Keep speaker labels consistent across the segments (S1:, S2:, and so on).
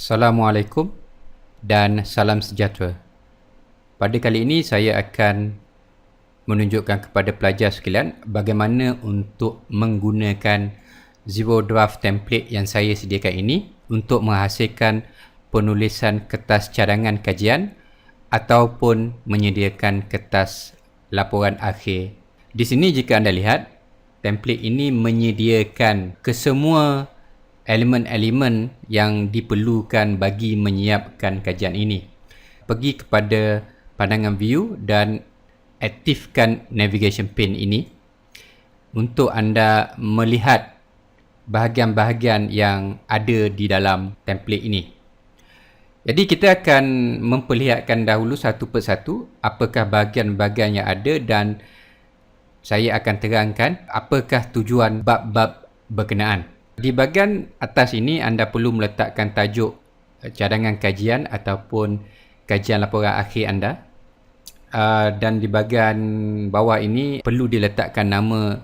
S1: Assalamualaikum dan salam sejahtera. Pada kali ini saya akan menunjukkan kepada pelajar sekalian bagaimana untuk menggunakan Zero Draft template yang saya sediakan ini untuk menghasilkan penulisan kertas cadangan kajian ataupun menyediakan kertas laporan akhir. Di sini jika anda lihat, template ini menyediakan kesemua elemen-elemen yang diperlukan bagi menyiapkan kajian ini. Pergi kepada pandangan view dan aktifkan navigation pane ini untuk anda melihat bahagian-bahagian yang ada di dalam template ini. Jadi kita akan memperlihatkan dahulu satu persatu apakah bahagian-bahagian yang ada dan saya akan terangkan apakah tujuan bab-bab berkenaan. Di bahagian atas ini anda perlu meletakkan tajuk cadangan kajian ataupun kajian laporan akhir anda. Uh, dan di bahagian bawah ini perlu diletakkan nama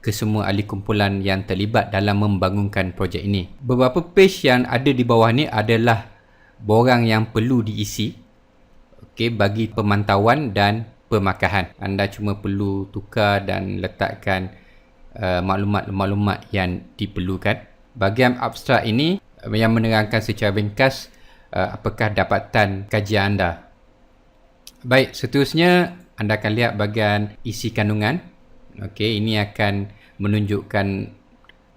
S1: kesemua ahli kumpulan yang terlibat dalam membangunkan projek ini. Beberapa page yang ada di bawah ni adalah borang yang perlu diisi okay, bagi pemantauan dan pemakahan. Anda cuma perlu tukar dan letakkan uh, maklumat-maklumat yang diperlukan. Bahagian abstrak ini yang menerangkan secara ringkas uh, apakah dapatan kajian anda Baik, seterusnya anda akan lihat bahagian isi kandungan. Okey, ini akan menunjukkan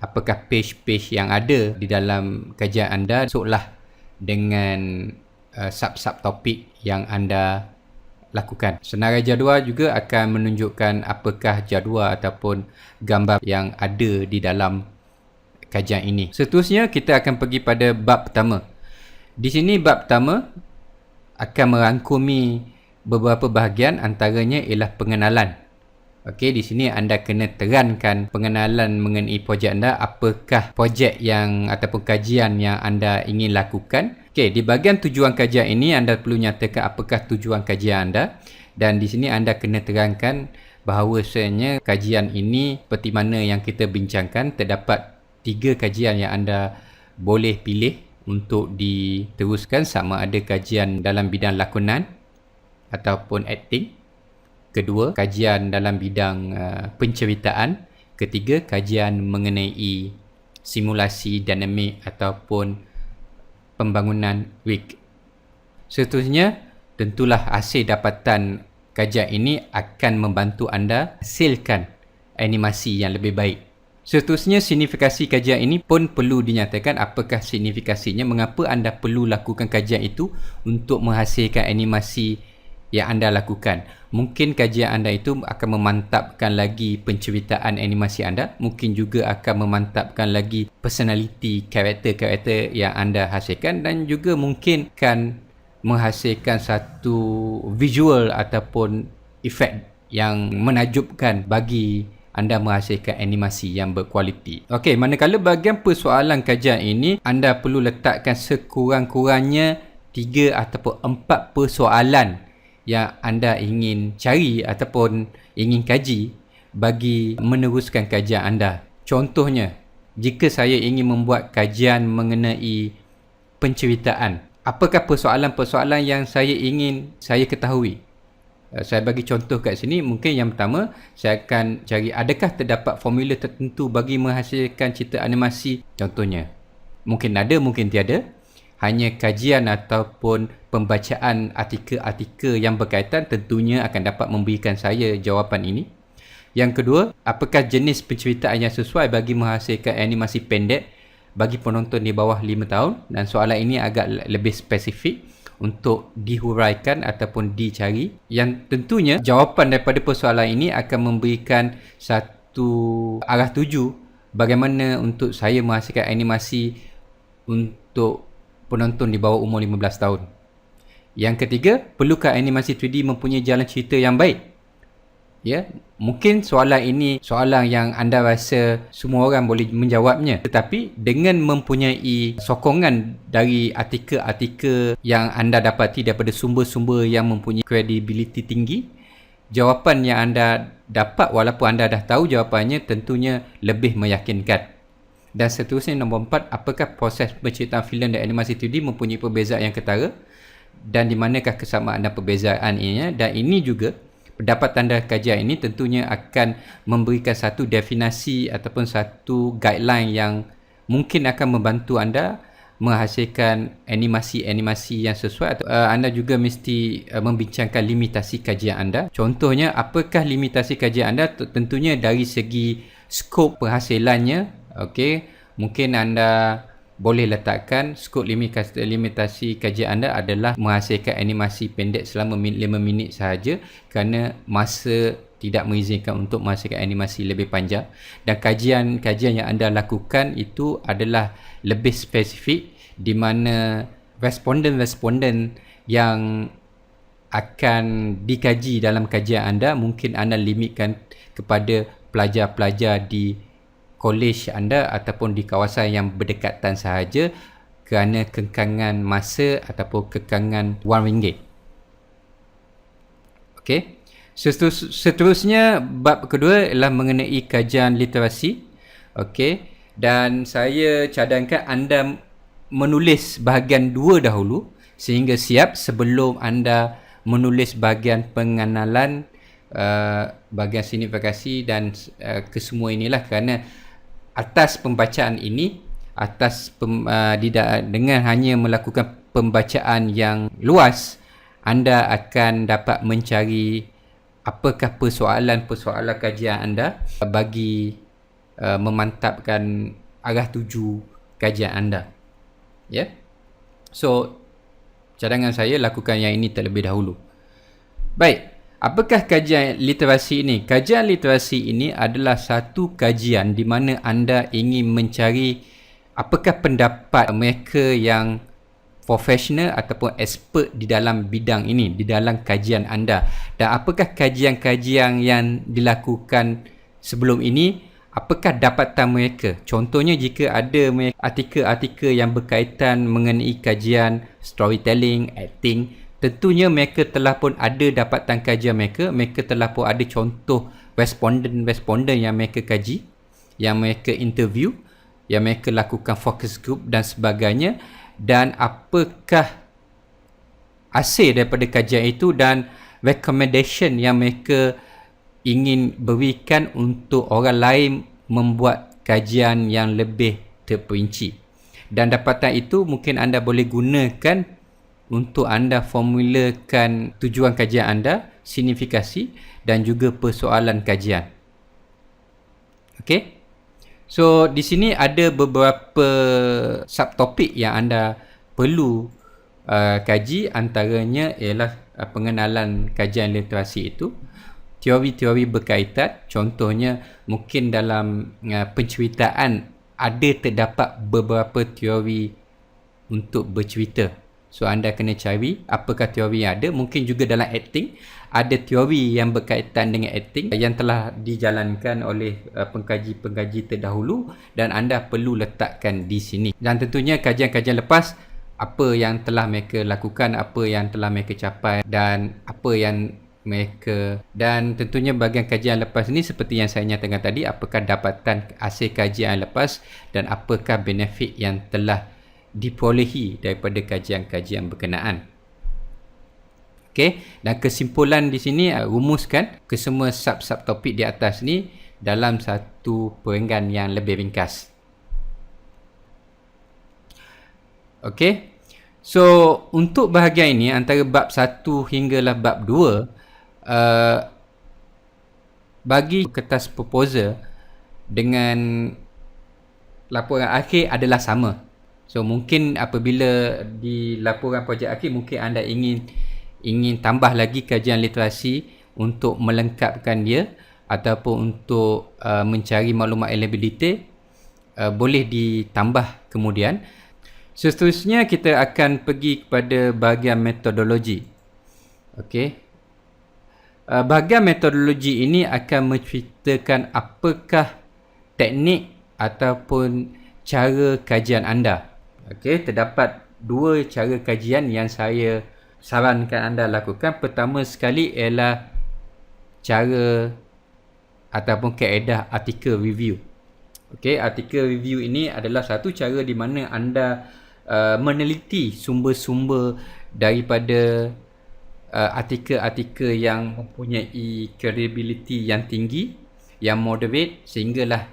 S1: apakah page-page yang ada di dalam kajian anda seolah dengan uh, sub-sub topik yang anda lakukan. Senarai jadual juga akan menunjukkan apakah jadual ataupun gambar yang ada di dalam kajian ini. Seterusnya kita akan pergi pada bab pertama. Di sini bab pertama akan merangkumi beberapa bahagian antaranya ialah pengenalan. Okey, di sini anda kena terangkan pengenalan mengenai projek anda, apakah projek yang ataupun kajian yang anda ingin lakukan. Okey, di bahagian tujuan kajian ini anda perlu nyatakan apakah tujuan kajian anda dan di sini anda kena terangkan bahawasanya kajian ini seperti mana yang kita bincangkan terdapat tiga kajian yang anda boleh pilih untuk diteruskan sama ada kajian dalam bidang lakonan ataupun acting. Kedua, kajian dalam bidang uh, penceritaan. Ketiga, kajian mengenai simulasi dinamik ataupun pembangunan rig. Seterusnya, tentulah hasil dapatan kajian ini akan membantu anda hasilkan animasi yang lebih baik. Seterusnya, signifikasi kajian ini pun perlu dinyatakan apakah signifikasinya, mengapa anda perlu lakukan kajian itu untuk menghasilkan animasi yang anda lakukan. Mungkin kajian anda itu akan memantapkan lagi penceritaan animasi anda. Mungkin juga akan memantapkan lagi personality karakter-karakter yang anda hasilkan. Dan juga mungkin akan menghasilkan satu visual ataupun efek yang menajubkan bagi anda menghasilkan animasi yang berkualiti. Okey, manakala bahagian persoalan kajian ini, anda perlu letakkan sekurang-kurangnya tiga ataupun empat persoalan yang anda ingin cari ataupun ingin kaji bagi meneruskan kajian anda. Contohnya, jika saya ingin membuat kajian mengenai penceritaan, apakah persoalan-persoalan yang saya ingin saya ketahui? Eh, saya bagi contoh kat sini, mungkin yang pertama, saya akan cari adakah terdapat formula tertentu bagi menghasilkan cerita animasi? Contohnya, mungkin ada, mungkin tiada hanya kajian ataupun pembacaan artikel-artikel yang berkaitan tentunya akan dapat memberikan saya jawapan ini. Yang kedua, apakah jenis penceritaan yang sesuai bagi menghasilkan animasi pendek bagi penonton di bawah 5 tahun dan soalan ini agak lebih spesifik untuk dihuraikan ataupun dicari yang tentunya jawapan daripada persoalan ini akan memberikan satu arah tuju bagaimana untuk saya menghasilkan animasi untuk penonton di bawah umur 15 tahun. Yang ketiga, perlukah animasi 3D mempunyai jalan cerita yang baik? Ya, mungkin soalan ini soalan yang anda rasa semua orang boleh menjawabnya. Tetapi dengan mempunyai sokongan dari artikel-artikel yang anda dapati daripada sumber-sumber yang mempunyai credibility tinggi, jawapan yang anda dapat walaupun anda dah tahu jawapannya tentunya lebih meyakinkan. Dan seterusnya nombor empat, apakah proses penciptaan filem dan animasi 3D mempunyai perbezaan yang ketara dan di manakah kesamaan dan perbezaan ini dan ini juga pendapat tanda kajian ini tentunya akan memberikan satu definisi ataupun satu guideline yang mungkin akan membantu anda menghasilkan animasi-animasi yang sesuai atau uh, anda juga mesti uh, membincangkan limitasi kajian anda. Contohnya apakah limitasi kajian anda? Tentunya dari segi skop penghasilannya, okey, mungkin anda boleh letakkan skop limitasi, kajian anda adalah menghasilkan animasi pendek selama 5 minit sahaja kerana masa tidak mengizinkan untuk menghasilkan animasi lebih panjang. Dan kajian-kajian yang anda lakukan itu adalah lebih spesifik di mana responden-responden yang akan dikaji dalam kajian anda mungkin anda limitkan kepada pelajar-pelajar di kolej anda ataupun di kawasan yang berdekatan sahaja kerana kekangan masa ataupun kekangan wang ringgit. Okey. Seterus, seterusnya bab kedua ialah mengenai kajian literasi. Okey. Dan saya cadangkan anda menulis bahagian dua dahulu sehingga siap sebelum anda menulis bahagian pengenalan uh, bahagian signifikasi dan uh, kesemua inilah kerana atas pembacaan ini atas pem, uh, dengan hanya melakukan pembacaan yang luas anda akan dapat mencari apakah persoalan-persoalan kajian anda bagi uh, memantapkan arah tuju kajian anda. Ya. Yeah? So cadangan saya lakukan yang ini terlebih dahulu. Baik, apakah kajian literasi ini? Kajian literasi ini adalah satu kajian di mana anda ingin mencari apakah pendapat mereka yang profesional ataupun expert di dalam bidang ini di dalam kajian anda dan apakah kajian-kajian yang dilakukan sebelum ini apakah dapatan mereka contohnya jika ada artikel-artikel yang berkaitan mengenai kajian storytelling acting tentunya mereka telah pun ada dapatan kajian mereka mereka telah pun ada contoh responden-responden yang mereka kaji yang mereka interview yang mereka lakukan focus group dan sebagainya dan apakah hasil daripada kajian itu dan recommendation yang mereka ingin berikan untuk orang lain membuat kajian yang lebih terperinci. Dan dapatan itu mungkin anda boleh gunakan untuk anda formulakan tujuan kajian anda, signifikasi dan juga persoalan kajian. Okey? So di sini ada beberapa subtopik yang anda perlu uh, kaji antaranya ialah uh, pengenalan kajian literasi itu teori-teori berkaitan contohnya mungkin dalam uh, penceritaan ada terdapat beberapa teori untuk bercerita so anda kena cari apakah teori yang ada mungkin juga dalam acting ada teori yang berkaitan dengan acting yang telah dijalankan oleh uh, pengkaji-pengkaji terdahulu dan anda perlu letakkan di sini. Dan tentunya kajian-kajian lepas apa yang telah mereka lakukan, apa yang telah mereka capai dan apa yang mereka dan tentunya bahagian kajian lepas ni seperti yang saya nyatakan tadi apakah dapatan hasil kajian lepas dan apakah benefit yang telah diperolehi daripada kajian-kajian berkenaan. Okey, dan kesimpulan di sini uh, rumuskan ke semua sub-sub topik di atas ni dalam satu perenggan yang lebih ringkas. Okey. So, untuk bahagian ini antara bab 1 hinggalah bab 2 uh, bagi kertas proposal dengan laporan akhir adalah sama. So, mungkin apabila di laporan projek akhir mungkin anda ingin ingin tambah lagi kajian literasi untuk melengkapkan dia ataupun untuk uh, mencari maklumat eligibility uh, boleh ditambah kemudian. Seterusnya kita akan pergi kepada bahagian metodologi. Okey. Uh, bahagian metodologi ini akan menceritakan apakah teknik ataupun cara kajian anda okey terdapat dua cara kajian yang saya sarankan anda lakukan pertama sekali ialah cara ataupun kaedah artikel review Okey, artikel review ini adalah satu cara di mana anda uh, meneliti sumber-sumber daripada uh, artikel-artikel yang mempunyai credibility yang tinggi, yang moderate sehinggalah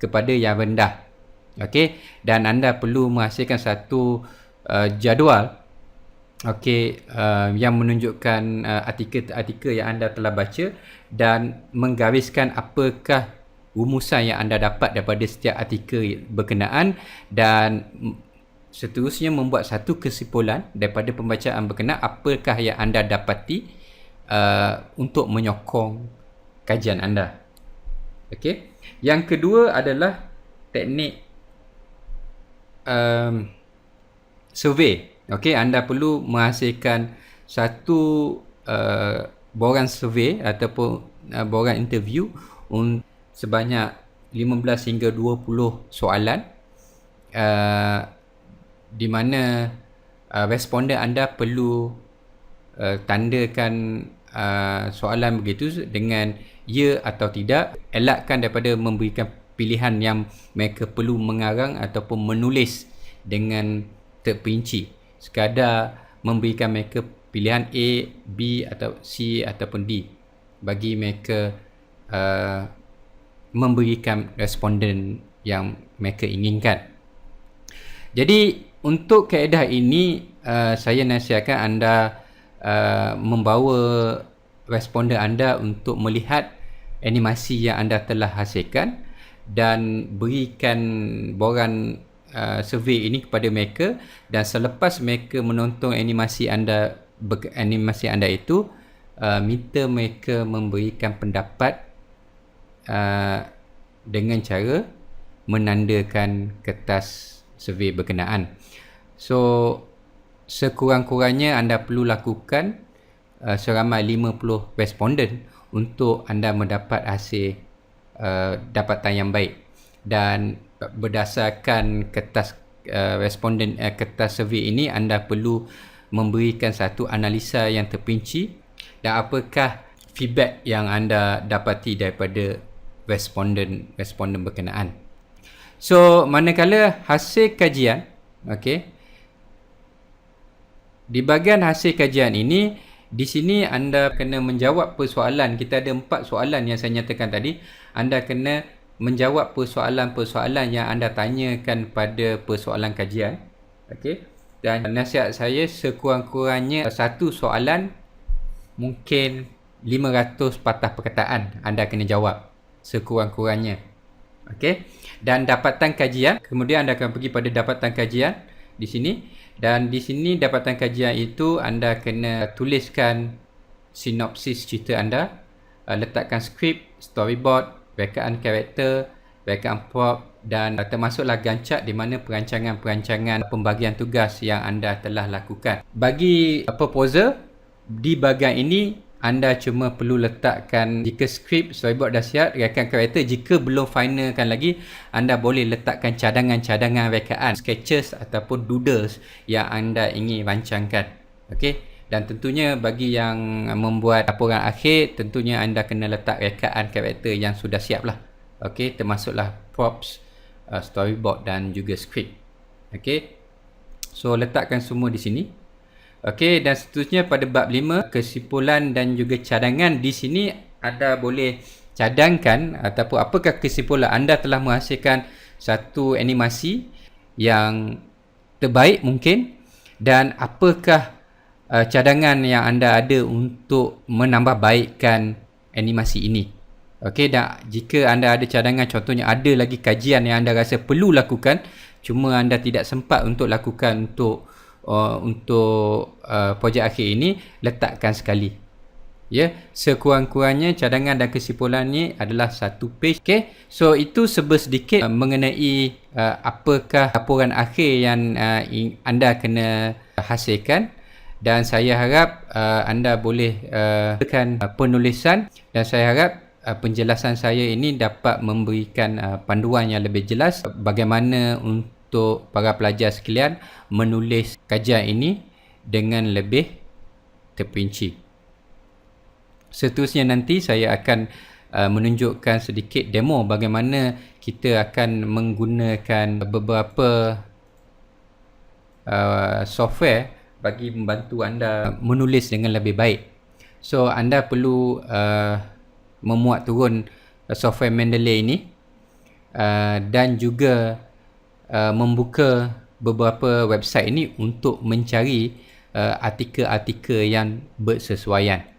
S1: kepada yang rendah. Okey, dan anda perlu menghasilkan satu uh, jadual okey uh, yang menunjukkan uh, artikel-artikel yang anda telah baca dan menggariskan apakah rumusan yang anda dapat daripada setiap artikel berkenaan dan seterusnya membuat satu kesimpulan daripada pembacaan berkenaan apakah yang anda dapati uh, untuk menyokong kajian anda. Okey. Yang kedua adalah teknik um, survey. Okey, anda perlu menghasilkan satu uh, borang survey ataupun uh, borang interview untuk sebanyak 15 hingga 20 soalan uh, di mana uh, responden anda perlu uh, tandakan uh, soalan begitu dengan ya atau tidak elakkan daripada memberikan pilihan yang mereka perlu mengarang ataupun menulis dengan terperinci sekadar memberikan mereka pilihan A, B atau C ataupun D bagi mereka uh, memberikan responden yang mereka inginkan. Jadi untuk kaedah ini uh, saya nasihatkan anda uh, membawa responden anda untuk melihat animasi yang anda telah hasilkan dan berikan borang uh, survey ini kepada mereka dan selepas mereka menonton animasi anda animasi anda itu uh, minta mereka memberikan pendapat Uh, dengan cara menandakan kertas survey berkenaan. So sekurang-kurangnya anda perlu lakukan uh, seramai 50 responden untuk anda mendapat hasil uh, dapatan yang baik dan berdasarkan kertas uh, responden uh, kertas survey ini anda perlu memberikan satu analisa yang terperinci dan apakah feedback yang anda dapati daripada responden responden berkenaan. So manakala hasil kajian, okey. Di bahagian hasil kajian ini, di sini anda kena menjawab persoalan. Kita ada empat soalan yang saya nyatakan tadi. Anda kena menjawab persoalan-persoalan yang anda tanyakan pada persoalan kajian. Okey. Dan nasihat saya sekurang-kurangnya satu soalan mungkin 500 patah perkataan anda kena jawab sekurang-kurangnya. Okey. Dan dapatan kajian, kemudian anda akan pergi pada dapatan kajian di sini dan di sini dapatan kajian itu anda kena tuliskan sinopsis cerita anda, uh, letakkan skrip, storyboard, rekaan karakter, rekaan prop dan termasuklah gancak di mana perancangan-perancangan pembagian tugas yang anda telah lakukan. Bagi proposal di bahagian ini anda cuma perlu letakkan jika skrip storyboard dah siap rekan karakter jika belum finalkan lagi anda boleh letakkan cadangan-cadangan rekaan sketches ataupun doodles yang anda ingin rancangkan. Okey dan tentunya bagi yang membuat laporan akhir tentunya anda kena letak rekaan karakter yang sudah siap lah. Okey termasuklah props uh, storyboard dan juga skrip. Okey so letakkan semua di sini Okey dan seterusnya pada bab 5 kesimpulan dan juga cadangan di sini anda boleh cadangkan ataupun apakah kesimpulan anda telah menghasilkan satu animasi yang terbaik mungkin dan apakah uh, cadangan yang anda ada untuk menambah baikkan animasi ini. Okey dan jika anda ada cadangan contohnya ada lagi kajian yang anda rasa perlu lakukan cuma anda tidak sempat untuk lakukan untuk uh, untuk uh, projek akhir ini letakkan sekali. Ya sekurang-kurangnya cadangan dan kesimpulan ni adalah satu page okey so itu sebut sedikit uh, mengenai uh, apakah laporan akhir yang uh, anda kena hasilkan. Dan saya harap uh, anda boleh uh, uh, penulisan. Dan saya harap uh, penjelasan saya ini dapat memberikan uh, panduan yang lebih jelas bagaimana untuk untuk para pelajar sekalian menulis kajian ini dengan lebih terperinci. Seterusnya nanti saya akan uh, menunjukkan sedikit demo bagaimana kita akan menggunakan beberapa uh, software bagi membantu anda menulis dengan lebih baik. So anda perlu uh, memuat turun software Mendeley ini uh, dan juga uh, membuka beberapa website ini untuk mencari uh, artikel-artikel yang bersesuaian.